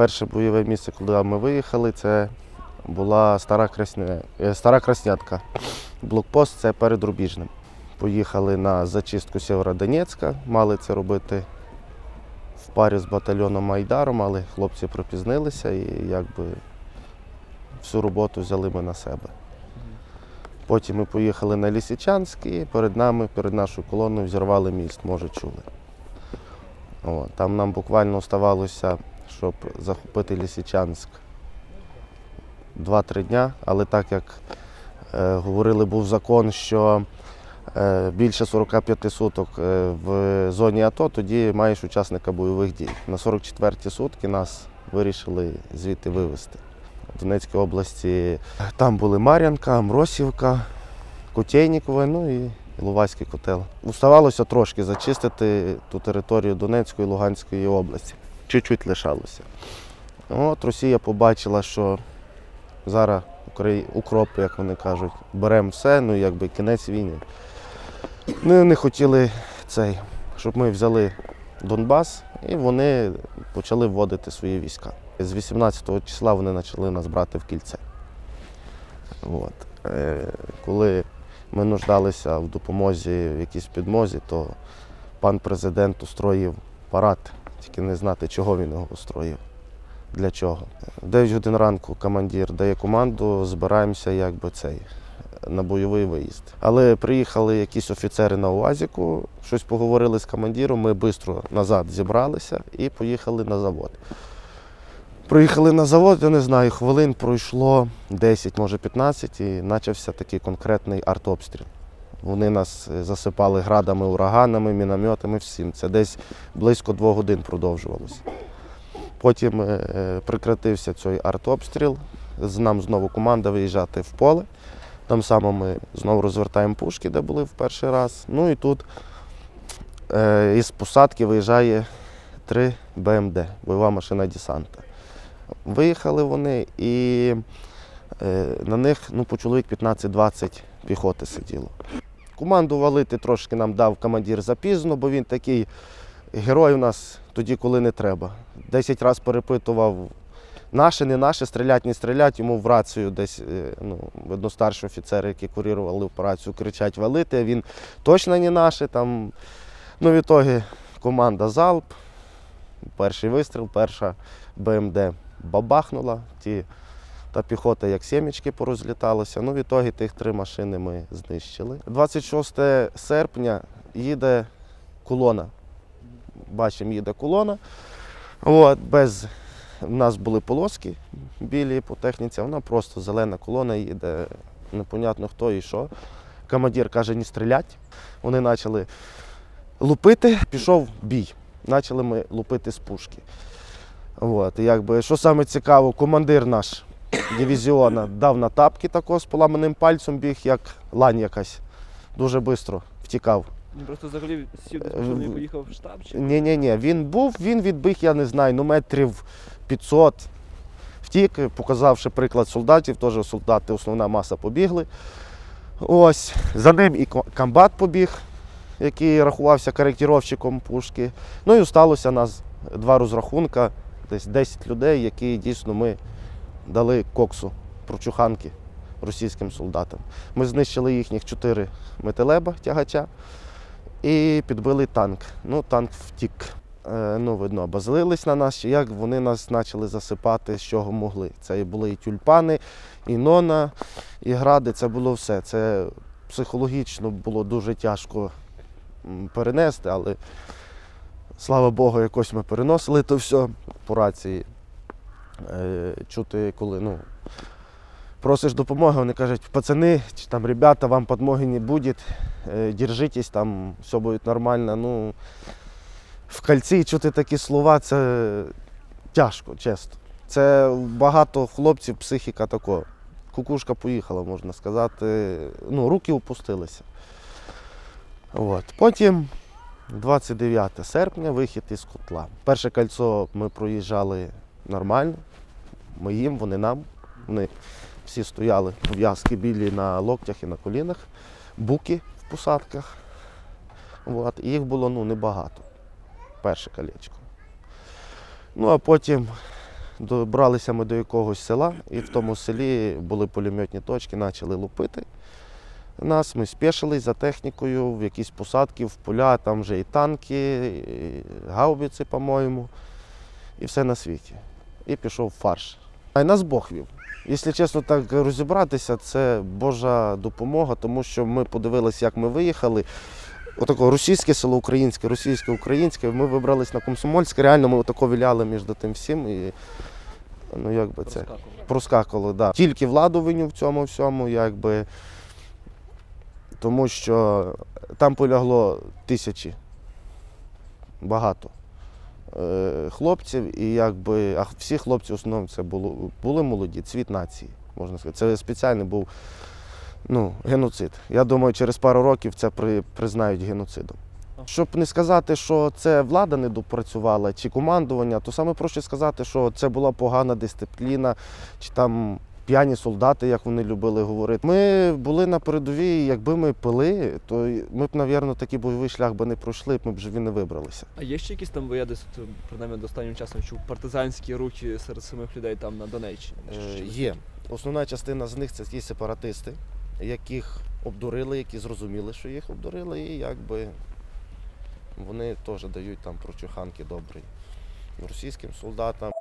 Перше бойове місце, куди ми виїхали, це була стара, Красня... е, стара Краснятка. Блокпост це перед Рубіжним. Поїхали на зачистку Сєвєродонецька, мали це робити в парі з батальйоном Айдаром, але хлопці припізнилися і якби всю роботу взяли ми на себе. Потім ми поїхали на Лісичанськ і перед нами, перед нашою колоною взірвали міст, може чули. О, там нам буквально оставалося, щоб захопити Лісичанськ 2-3 дня, але так як е, говорили, був закон, що е, більше 45 суток е, в зоні АТО, тоді маєш учасника бойових дій. На 44 сутки нас вирішили звідти вивезти. В Донецькій області там були Мар'янка, Амросівка, Кутєйнікове, ну і Лувацький котел. Уставалося трошки зачистити ту територію Донецької і Луганської області. Чуть-чуть лишалося. От Росія побачила, що зараз укроп, як вони кажуть, беремо все, ну якби кінець війни. Вони не хотіли цей, щоб ми взяли Донбас, і вони почали вводити свої війська. З 18 числа вони почали нас брати в кільце. От. Е, коли ми нуждалися в допомозі, в якійсь підмозі, то пан президент устроїв парад, тільки не знати, чого він його устроїв. Для чого? В 9 годин ранку командир дає команду, збираємося якби цей на бойовий виїзд. Але приїхали якісь офіцери на УАЗіку, щось поговорили з командиром, ми швидко назад зібралися і поїхали на завод. Приїхали на завод, я не знаю, хвилин пройшло 10, може 15, і почався такий конкретний артобстріл. Вони нас е, засипали градами, ураганами, мінометами, всім. Це десь близько двох годин продовжувалося. Потім е, е, цей артобстріл. Нам знову команда виїжджати в поле. Там само ми знову розвертаємо пушки, де були в перший раз. Ну і тут із посадки виїжджає 3 БМД, бойова машина десанта. Виїхали вони і на них ну, по чоловік 15-20 піхоти сиділо. Команду валити трошки нам дав командир запізно, бо він такий герой у нас тоді, коли не треба. Десять разів перепитував, наше, не наше, стрілять, не стрілять. Йому в рацію десь е, ну, видно, старші офіцери, які курірували операцію, кричать валити, а він точно не наше. Там. Ну, в ітогі команда залп, перший вистріл, перша БМД бабахнула. Ті, та піхота як сімечки порозліталася. Ну, в ітогі тих три машини ми знищили. 26 серпня їде колона. Бачимо, їде колона. От, без... У нас були полоски білі по техніці, вона просто зелена колона їде, непонятно хто і що. Командир каже, не стрілять. Вони почали лупити, пішов бій. Почали ми лупити з пушки. От, якби, що цікаво, командир наш дивізіона дав на тапки тако з поламаним пальцем біг, як лань якась. Дуже швидко втікав. Він просто взагалі сів десь Е, і поїхав в штаб чи Ні, ні. Він був, він відбіг, я не знаю, ну метрів 500. Втік, показавши приклад солдатів, теж солдати, основна маса побігли. Ось. За ним і ко- комбат побіг, який рахувався коректіровщиком пушки. Ну і сталося нас два розрахунка, десь 10 людей, які дійсно ми дали коксу, прочуханки російським солдатам. Ми знищили їхніх чотири металеба тягача і підбили танк. Ну, танк втік. Е, ну, видно, базились на нас, як вони нас почали засипати, з чого могли. Це були і тюльпани, і нона, і гради, це було все. Це психологічно було дуже тяжко перенести, але слава Богу, якось ми переносили то все по рації. Е, чути, коли ну, просиш допомоги, вони кажуть, пацани, чи там ребята, вам допомоги не буде, е, держитесь, там все буде нормально. Ну, в кольці чути такі слова, це тяжко, чесно. Це багато хлопців, психіка такого. Кукушка поїхала, можна сказати. Ну, руки опустилися. От. Потім 29 серпня вихід із котла. Перше кольцо ми проїжджали нормально. Ми їм, вони нам. Вони всі стояли пов'язки білі на локтях і на колінах, буки в посадках. От. І їх було ну, небагато. Перше колечко. Ну а потім добралися ми до якогось села, і в тому селі були пулеметні точки, почали лупити нас. Ми спішились за технікою в якісь посадки, в поля, там вже і танки, і гаубиці, по-моєму, і все на світі. І пішов фарш. А й нас Бог вів. Якщо чесно так розібратися, це Божа допомога, тому що ми подивилися, як ми виїхали. Отако російське село українське, російське, українське. Ми вибрались на Комсомольське. Реально ми отако віляли між тим всім. І, ну, як би це проскакували, да. Тільки владу виню в цьому всьому, якби. Тому що там полягло тисячі. Багато хлопців, і якби, а всі хлопці в основному це було, були молоді, цвіт нації, можна сказати. Це спеціальний був ну, геноцид. Я думаю, через пару років це при, признають геноцидом. Щоб не сказати, що це влада не допрацювала чи командування, то саме проще сказати, що це була погана дисципліна, чи там п'яні солдати, як вони любили говорити. Ми були на передовій, якби ми пили, то ми б, мабуть, такий бойовий шлях би не пройшли, ми б живі не вибралися. А є ще якісь там, бо я десь от, принаймні до останнім часом чув партизанські рухи серед самих людей там на Донеччині. Е, Є. Основна частина з них це ті сепаратисти, яких обдурили, які зрозуміли, що їх обдурили, і якби вони теж дають там прочуханки добрі російським солдатам.